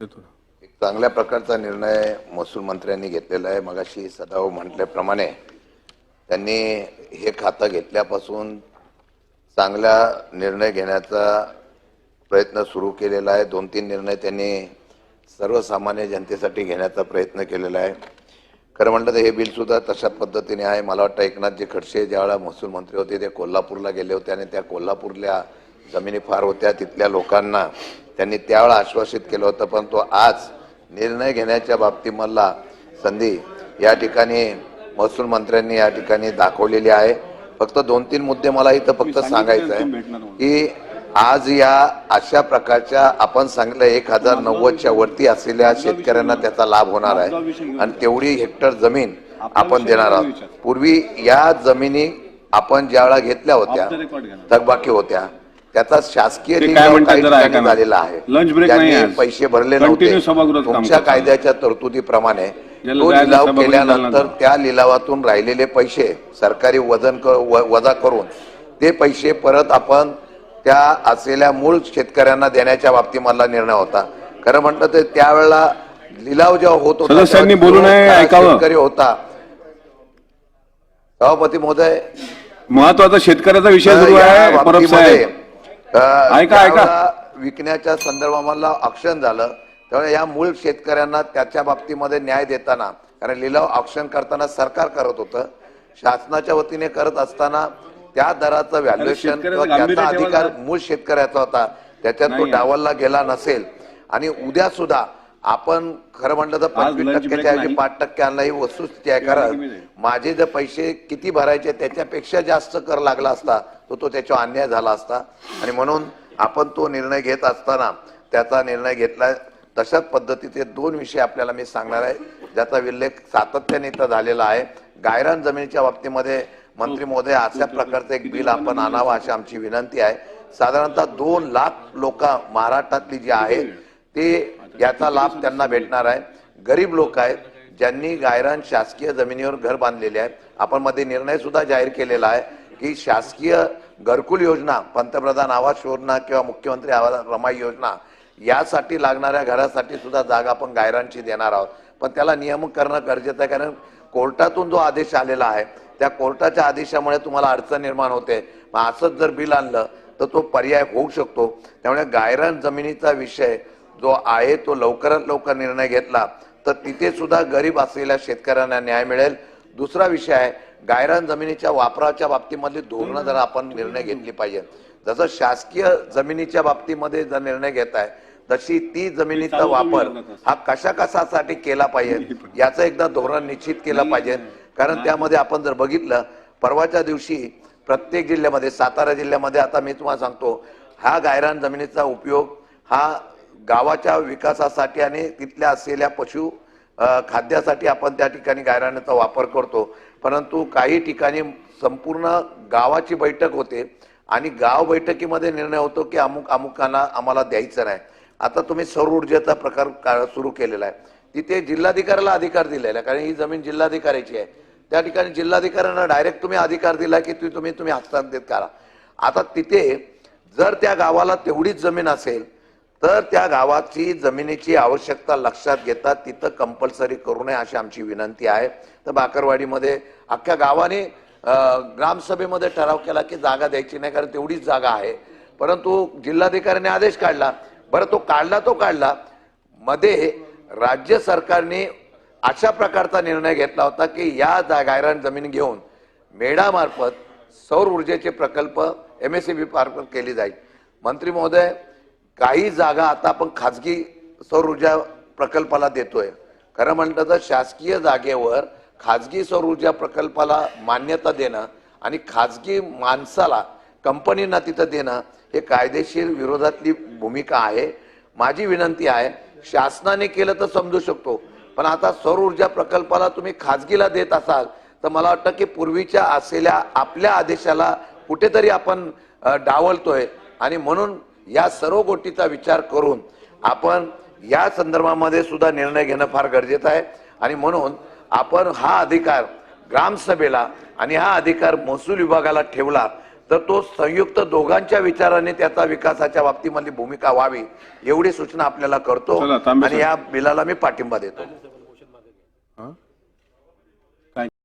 एक चांगल्या प्रकारचा निर्णय महसूल मंत्र्यांनी घेतलेला आहे. मगाशी सदाभाऊ म्हटल्याप्रमाणे त्यांनी हे खातं घेतल्यापासून चांगला निर्णय घेण्याचा प्रयत्न सुरू केलेला आहे. दोन तीन निर्णय त्यांनी सर्वसामान्य जनतेसाठी घेण्याचा प्रयत्न केलेला आहे. खरं म्हटलं तर हे बिलसुद्धा तशा तशाच पद्धतीने आहे. मला वाटतं एकनाथजी खडसे ज्यावेळेला महसूल मंत्री होते ते कोल्हापूरला गेले होते आणि त्या कोल्हापूरल्या जमिनी फार होत्या. तिथल्या लोकांना त्यांनी त्यावेळेला आश्वासित केलं होतं पण तो आज निर्णय घेण्याच्या बाबतीमधला संधी या ठिकाणी महसूल मंत्र्यांनी या ठिकाणी दाखवलेली आहे. फक्त दोन तीन मुद्दे मला इथं फक्त सांगायचं आहे की आज या अशा प्रकारच्या आपण सांगितलं एक हजार नव्वदच्या वरती असलेल्या शेतकऱ्यांना त्याचा लाभ होणार आहे. आणि तेवढी हेक्टर जमीन आपण देणार आहोत. पूर्वी या जमिनी आपण ज्यावेळा घेतल्या होत्या थकबाकी होत्या त्याचा शासकीय ते म्हणतात. झालेला आहे ज्यांनी आज. पैसे भरले नव्हते तुमच्या. कायद्याच्या तरतुदीप्रमाणे तो लिलाव केल्यानंतर त्या लिलावातून राहिलेले पैसे सरकारी वजन वजा करून ते पैसे परत आपण त्या असलेल्या मूळ शेतकऱ्यांना देण्याच्या बाबतीमधला निर्णय होता खरं म्हटलं तर त्यावेळेला लिलाव जेव्हा होत होता. शेतकरी होता सभापती महोदय महत्त्वाचा शेतकऱ्याचा विषय ऐका, ऐका. विकण्याच्या संदर्भामधला ऑप्शन झालं त्यावेळेला या मूळ शेतकऱ्यांना त्याच्या बाबतीमध्ये न्याय देताना कारण लिलाव ऑप्शन करताना सरकार करत होतं शासनाच्या वतीने करत असताना त्या दराचं व्हॅल्युएशन त्याचा अधिकार मूळ शेतकऱ्याचा होता त्याच्यात तो. डावलला गेला नसेल आणि उद्या सुद्धा आपण खरं म्हटलं तर पंचवीस टक्क्याच्या ऐवजी. पाच टक्के आणला ही वस्तुस्थिती आहे? कारण माझे जर पैसे किती भरायचे त्याच्यापेक्षा जास्त कर लागला असता तर तो त्याच्यावर अन्याय झाला असता. आणि म्हणून आपण तो निर्णय घेत असताना त्याचा निर्णय घेतला. तशाच पद्धतीचे दोन विषय आपल्याला मी सांगणार आहे ज्याचा उल्लेख सातत्याने इथं झालेला आहे. गायरान जमिनीच्या बाबतीमध्ये मंत्री महोदय अशा प्रकारचं एक बिल आपण आणावं अशी आमची विनंती आहे. साधारणतः दोन लाख लोक महाराष्ट्रातली जी आहेत ते याचा लाभ त्यांना भेटणार आहे. गरीब लोक आहेत ज्यांनी गायरान शासकीय जमिनीवर घर बांधलेले आहेत. आपण मध्ये निर्णय सुद्धा जाहीर केलेला आहे की शासकीय घरकुल योजना पंतप्रधान आवास योजना किंवा मुख्यमंत्री आवास रमाई योजना यासाठी लागणाऱ्या घरासाठी सुद्धा जागा आपण गायरांची देणार आहोत. पण त्याला नियमन करणं गरजेचं आहे कारण कोर्टातून जो आदेश आलेला आहे त्या कोर्टाच्या आदेशामुळे तुम्हाला अडचण निर्माण होते. मग असंच जर बिल आणलं तर तो पर्याय होऊ शकतो. त्यामुळे गायरान जमिनीचा विषय जो आहे तो लवकरात लवकर निर्णय घेतला तर तिथे सुद्धा गरीब असलेल्या शेतकऱ्यांना न्याय मिळेल. दुसरा विषय आहे गायरान जमिनीच्या वापराच्या बाबतीमधली धोरणं जर आपण निर्णय घेतली पाहिजे. जसं शासकीय जमिनीच्या बाबतीमध्ये जर निर्णय घेत आहे तशी ती जमिनीचा वापर हा कशा कशासाठी केला पाहिजे याचं एकदा धोरण निश्चित केलं पाहिजे. कारण त्यामध्ये आपण जर बघितलं परवाच्या दिवशी प्रत्येक जिल्ह्यामध्ये सातारा जिल्ह्यामध्ये आता मी तुम्हाला सांगतो हा गायरान जमिनीचा उपयोग हा गावाच्या विकासासाठी आणि तिथल्या असलेल्या पशु खाद्यासाठी आपण त्या ठिकाणी गायरानाचा वापर करतो. परंतु काही ठिकाणी संपूर्ण गावाची बैठक होते आणि गाव बैठकीमध्ये निर्णय होतो की अमुक अमुकांना आम्हाला द्यायचं नाही. आता तुम्ही सौर ऊर्जेचा प्रकार का- सुरू केलेला आहे. तिथे जिल्हाधिकाऱ्याला अधिकार दिलेला आहे कारण ही जमीन जिल्हाधिकाऱ्याची आहे. त्या ठिकाणी जिल्हाधिकाऱ्यांना डायरेक्ट तुम्ही अधिकार दिला की तुम्ही तुम्ही हस्तांतरित करा. आता तिथे जर त्या गावाला तेवढीच जमीन असेल तर त्या गावाची जमिनीची आवश्यकता लक्षात घेता तिथं कंपल्सरी करू नये अशी आमची विनंती आहे. तर बाकरवाडीमध्ये अख्ख्या गावाने ग्रामसभेमध्ये ठराव केला की जागा द्यायची नाही कारण तेवढीच जागा आहे. परंतु जिल्हाधिकाऱ्याने आदेश काढला. बरं तो काढला तो काढला. मध्ये राज्य सरकारने अशा प्रकारचा निर्णय घेतला होता की या जा- गायरान जमीन घेऊन मेढामार्फत सौर ऊर्जेचे प्रकल्प एम एस मार्फत केली जाईल. मंत्री महोदय काही जागा आता आपण खाजगी सौर ऊर्जा प्रकल्पाला देतोय. खरं म्हटलं तर शासकीय जागेवर खाजगी सौर ऊर्जा प्रकल्पाला मान्यता देणं आणि खाजगी माणसाला कंपनींना तिथं देणं हे कायदेशीर विरोधातली भूमिका आहे. माझी विनंती आहे शासनाने केलं तर समजू शकतो. पण आता सौर ऊर्जा प्रकल्पाला तुम्ही खाजगीला देत असाल तर मला वाटतं की पूर्वीच्या असलेल्या आपल्या आदेशाला कुठेतरी आपण डावलतोय. आणि म्हणून या सर्व गोष्टीचा विचार करून आपण या संदर्भामध्ये सुद्धा निर्णय घेणं फार गरजेचं आहे. आणि म्हणून आपण हा अधिकार ग्रामसभेला आणि हा अधिकार महसूल विभागाला ठेवला तर तो संयुक्त दोघांच्या विचाराने त्याचा विकासाच्या बाबतीमधली भूमिका व्हावी एवढी सूचना आपल्याला करतो. आणि. या बिलाला मी पाठिंबा देतो.